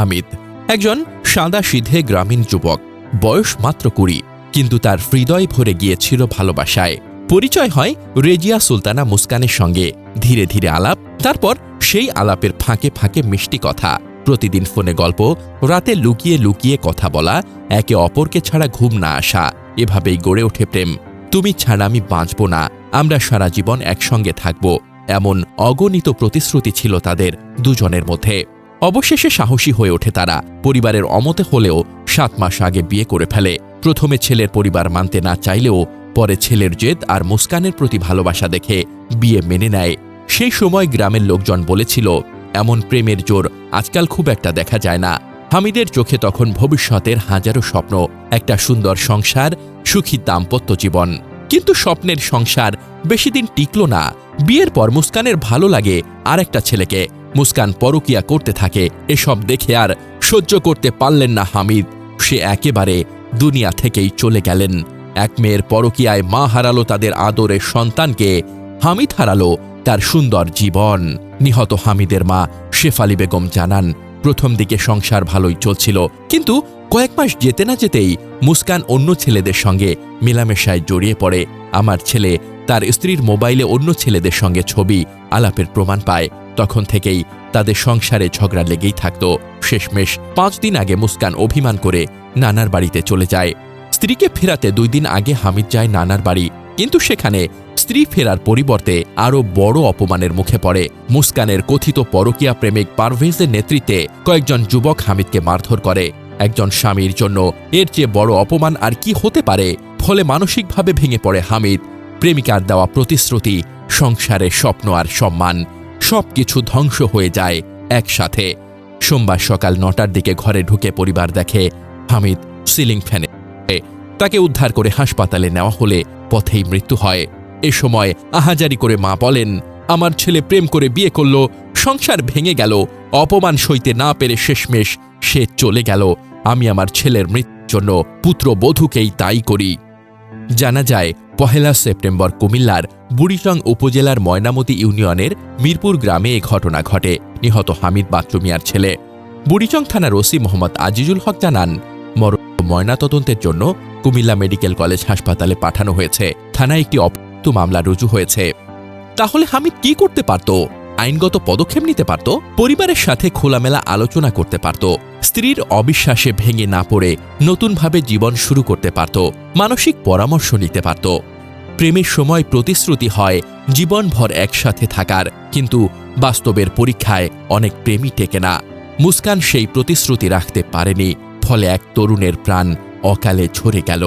হামিদ, একজন সাদা সিধে গ্রামীণ যুবক, বয়স মাত্র কুড়ি, কিন্তু তার হৃদয় ভরে গিয়েছিল ভালোবাসায়। পরিচয় হয় রেজিয়া সুলতানা মুস্কানের সঙ্গে। ধীরে ধীরে আলাপ, তারপর সেই আলাপের ফাঁকে ফাঁকে মিষ্টি কথা। প্রতিদিন ফোনে গল্প, রাতে লুকিয়ে লুকিয়ে কথা বলা, একে অপরকে ছাড়া ঘুম না আসা, এভাবেই গড়ে ওঠে প্রেম। তুমি ছাড়া আমি বাঁচব না, আমরা সারা জীবন একসঙ্গে থাকব, এমন অগণিত প্রতিশ্রুতি ছিল তাদের দুজনের মধ্যে। অবশেষে সাহসী হয়ে ওঠে তারা। পরিবারের অমতে হলেও সাত মাস আগে বিয়ে করে ফেলে। প্রথমে ছেলের পরিবার মানতে না চাইলেও পরে ছেলের জেদ আর মুস্কানের প্রতি ভালোবাসা দেখে বিয়ে মেনে নেয়। সেই সময় গ্রামের লোকজন বলেছিল, এমন প্রেমের জোর আজকাল খুব একটা দেখা যায় না। হামিদের চোখে তখন ভবিষ্যতের হাজারো স্বপ্ন, একটা সুন্দর সংসার, সুখী দাম্পত্য জীবন। কিন্তু স্বপ্নের সংসার বেশি দিন টিকল না। বিয়ের পর মুস্কানের ভালো লাগে আর একটা ছেলেকে। মুস্কান পরকিয়া করতে থাকে। এসব দেখে আর সহ্য করতে পারলেন না হামিদ। সে একেবারে দুনিয়া থেকেই চলে গেলেন। এক মেয়ের পরকিয়ায় মা হারালো তাদের আদরের সন্তানকে। হামিদ হারালো তার সুন্দর জীবন। নিহত হামিদের মা শেফালি বেগম জানান, প্রথম দিকে সংসার ভালোই চলছিল, কিন্তু কয়েক মাস যেতে না যেতেই মুস্কান অন্য ছেলেদের সঙ্গে মেলামেশায় জড়িয়ে পড়ে। আমার ছেলে তার স্ত্রীর মোবাইলে অন্য ছেলেদের সঙ্গে ছবি, আলাপের প্রমাণ পায়। তখন থেকেই তাদের সংসারে ঝগড়া লেগেই থাকত। শেষমেশ পাঁচ দিন আগে মুস্কান অভিমান করে নানার বাড়িতে চলে যায়। স্ত্রীকে ফেরাতে দুই দিন আগে হামিদ যায় নানার বাড়ি, কিন্তু সেখানে স্ত্রী ফেরার পরিবর্তে আরও বড় অপমানের মুখে পড়ে। মুস্কানের কথিত পরকীয়া প্রেমিক পারভেজের নেতৃত্বে কয়েকজন যুবক হামিদকে মারধর করে। একজন স্বামীর জন্য এর চেয়ে বড় অপমান আর কি হতে পারে? ফলে মানসিকভাবে ভেঙে পড়ে হামিদ। প্রেমিকার দেওয়া প্রতিশ্রুতি সংসারের স্বপ্ন আর সম্মান। সবকিছু ধ্বংস হয়ে যায় একসাথে। সোমবার সকাল নটার দিকে ঘরে ঢুকে পরিবার দেখে হামিদ সিলিং ফ্যানে। তাকে উদ্ধার করে হাসপাতালে নেওয়া হলে পথেই মৃত্যু হয়। এ সময় আহাজারি করে মা বলেন, আমার ছেলে প্রেম করে বিয়ে করল, সংসার ভেঙে গেল, অপমান সইতে না পেরে শেষমেশ সে চলে গেল। আমি আমার ছেলের মৃত্যুর জন্য পুত্র বধূকেই তাই করি। জানা যায় পহেলা সেপ্টেম্বর কুমিল্লার বুড়িচং উপজেলার ময়নামতি ইউনিয়নের মিরপুর গ্রামে এ ঘটনা ঘটে। নিহত হামিদ বাচ্চুমিয়ার ছেলে। বুড়িচং থানার ওসি মোহাম্মদ আজিজুল হক জানান মর ময়নাতদন্তের জন্য কুমিল্লা মেডিকেল কলেজ হাসপাতালে পাঠানো হয়েছে। থানায় একটি অপমৃত্যু মামলা রুজু হয়েছে। তাহলে হামিদ কি করতে পারত? আইনগত পদক্ষেপ নিতে পারত? পরিবারের সাথে খোলামেলা আলোচনা করতে পারত? স্ত্রীর অবিশ্বাসে ভেঙে না পড়ে নতুনভাবে জীবন শুরু করতে পারত, মানসিক পরামর্শ নিতে পারত। প্রেমের সময় প্রতিশ্রুতি হয়, জীবনভর একসাথে থাকার, কিন্তু বাস্তবের পরীক্ষায় অনেক প্রেমই টেকে না। মুস্কান সেই প্রতিশ্রুতি রাখতে পারেনি, ফলে এক তরুণের প্রাণ অকালে ঝরে গেল।